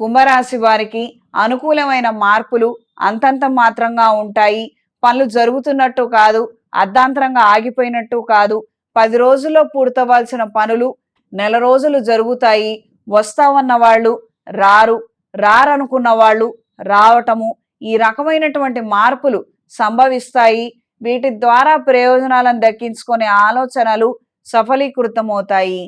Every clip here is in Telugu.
కుంభరాశి వారికి అనుకూలమైన మార్పులు అంతంత మాత్రంగా ఉంటాయి. పనులు జరుగుతున్నట్టు కాదు అర్ధాంతరంగా ఆగిపోయినట్టు కాదు. పది రోజుల్లో పూర్తవలసిన పనులు నెల రోజులు జరుగుతాయి. వస్తామన్న వాళ్ళు రారు రారనుకున్న వాళ్ళు రావటము ఈ రకమైనటువంటి మార్పులు సంభవిస్తాయి. వీటి ద్వారా ప్రయోజనాలను దక్కించుకునే ఆలోచనలు సఫలీకృతమవుతాయి.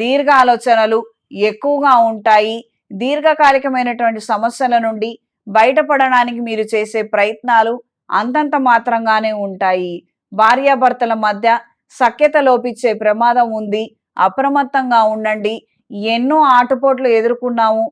దీర్ఘ ఆలోచనలు ఎక్కువగా ఉంటాయి. దీర్ఘకాలికమైనటువంటి సమస్యల నుండి బయటపడడానికి మీరు చేసే ప్రయత్నాలు అంతంత మాత్రంగానే ఉంటాయి. భార్యాభర్తల మధ్య సఖ్యత లోపించే ప్రమాదం ఉంది. అప్రమత్తంగా ఉండండి. ఎన్నో ఆటుపోట్లు ఎదుర్కొన్నాము.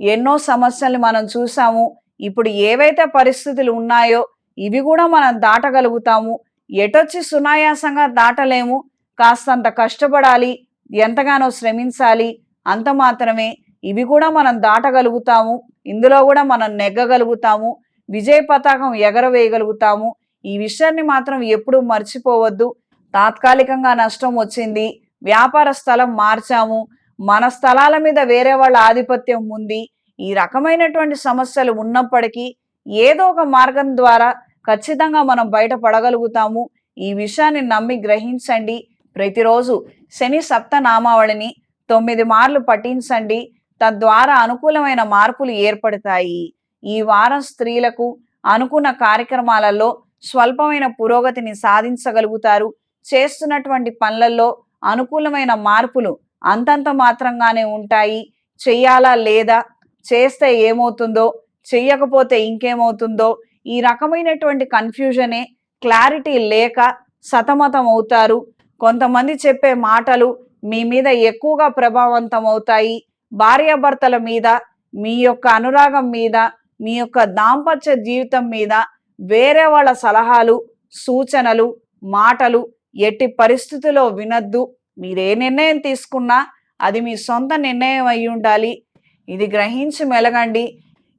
ఎన్నో సమస్యలు మనం చూసాము. ఇప్పుడు ఏవైతే పరిస్థితులు ఉన్నాయో ఇవి కూడా మనం దాటగలుగుతాము. ఎటొచ్చి సునాయాసంగా దాటలేము. కాస్తంత కష్టపడాలి. ఎంతగానో శ్రమించాలి. అంత మాత్రమే. ఇవి కూడా మనం దాటగలుగుతాము ఇందులో కూడా మనం నెగ్గగలుగుతాము విజయ పతాకం ఎగరవేయగలుగుతాము. ఈ విషయాన్ని మాత్రం ఎప్పుడూ మర్చిపోవద్దు. తాత్కాలికంగా నష్టం వచ్చింది వ్యాపార స్థలం మార్చాము మన స్థలాల మీద వేరే వాళ్ళ ఆధిపత్యం ఉంది ఈ రకమైనటువంటి సమస్యలు ఉన్నప్పటికీ ఏదో ఒక మార్గం ద్వారా ఖచ్చితంగా మనం బయటపడగలుగుతాము ఈ విషయాన్ని నమ్మి గ్రహించండి. ప్రతిరోజు శని సప్తనామావళిని తొమ్మిది మార్లు పఠించండి. తద్వారా అనుకూలమైన మార్పులు ఏర్పడతాయి. ఈ వారం స్త్రీలకు అనుకున్న కార్యక్రమాలలో స్వల్పమైన పురోగతిని సాధించగలుగుతారు. చేస్తున్నటువంటి పనులలో అనుకూలమైన మార్పులు అంతంత మాత్రంగానే ఉంటాయి. చెయ్యాలా లేదా? చేస్తే ఏమవుతుందో? చెయ్యకపోతే ఇంకేమవుతుందో? ఈ రకమైనటువంటి కన్ఫ్యూజనే క్లారిటీ లేక సతమతం అవుతారు. కొంతమంది చెప్పే మాటలు మీ మీద ఎక్కువగా ప్రభావవంతం అవుతాయి భార్యాభర్తల మీద మీ యొక్క అనురాగం మీద మీ యొక్క దాంపత్య జీవితం మీద వేరే వాళ్ళ సలహాలు సూచనలు మాటలు ఎట్టి పరిస్థితుల్లో వినద్దు. మీరే నిర్ణయం తీసుకున్నా అది మీ సొంత నిర్ణయం అయి ఉండాలి. ఇది గ్రహించి మెలగండి.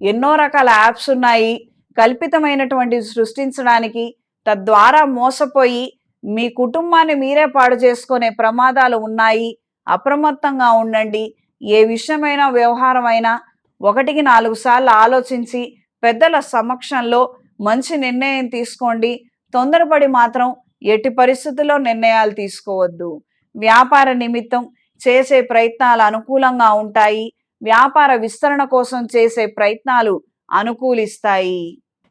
ఎన్నో రకాల యాప్స్ ఉన్నాయి. కల్పితమైనటువంటి సృష్టించడానికి తద్వారా మోసపోయి మీ కుటుంబాన్ని మీరే పాడు చేసుకునే ప్రమాదాలు ఉన్నాయి. అప్రమత్తంగా ఉండండి. ఏ విషయమైనా వ్యవహారమైనా ఒకటికి నాలుగు సార్లు ఆలోచించి పెద్దల సమక్షంలో మంచి నిర్ణయం తీసుకోండి. తొందరపడి మాత్రం ఎట్టి పరిస్థితుల్లో నిర్ణయాలు తీసుకోవద్దు. వ్యాపార నిమిత్తం చేసే ప్రయత్నాలు అనుకూలంగా ఉంటాయి. వ్యాపార విస్తరణ కోసం చేసే ప్రయత్నాలు అనుకూలిస్తాయి.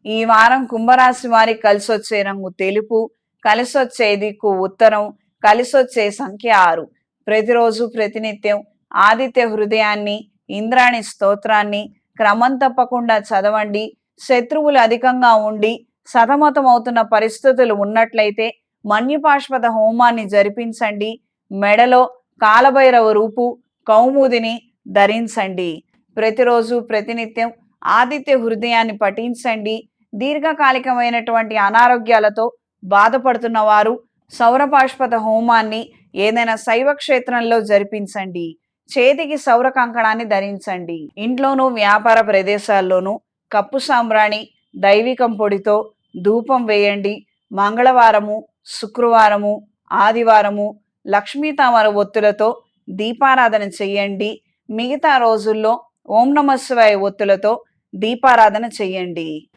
ఈ వారం కుంభరాశి వారికి కలిసొచ్చే రంగు తెలుపు కలిసి వచ్చే దిక్కు ఉత్తరం కలిసి వచ్చే సంఖ్య ఆరు. ప్రతిరోజు ప్రతినిత్యం ఆదిత్య హృదయాన్ని ఇంద్రాణి స్తోత్రాన్ని క్రమం తప్పకుండా చదవండి. శత్రువులు అధికంగా ఉండి సతమతమవుతున్న పరిస్థితులు ఉన్నట్లయితే మన్యుపాశ్వత హోమాన్ని జరిపించండి. మెడలో కాలభైరవ రూపు కౌముదిని ధరించండి. ప్రతిరోజు ప్రతినిత్యం ఆదిత్య హృదయాన్ని పఠించండి. దీర్ఘకాలికమైనటువంటి అనారోగ్యాలతో బాధపడుతున్న వారు సౌరపాష్పత హోమాన్ని ఏదైనా శైవ క్షేత్రంలో జరిపించండి. చేతికి సౌర కంకణాన్ని ధరించండి. ఇంట్లోనూ వ్యాపార ప్రదేశాల్లోనూ కప్పు సాంబ్రాణి దైవికం పొడితో ధూపం వేయండి. మంగళవారము శుక్రవారము ఆదివారము లక్ష్మీతామర ఒత్తులతో దీపారాధన చెయ్యండి మిగతా రోజుల్లో ఓం నమ శివాయ ఒత్తులతో దీపారాధన చెయ్యండి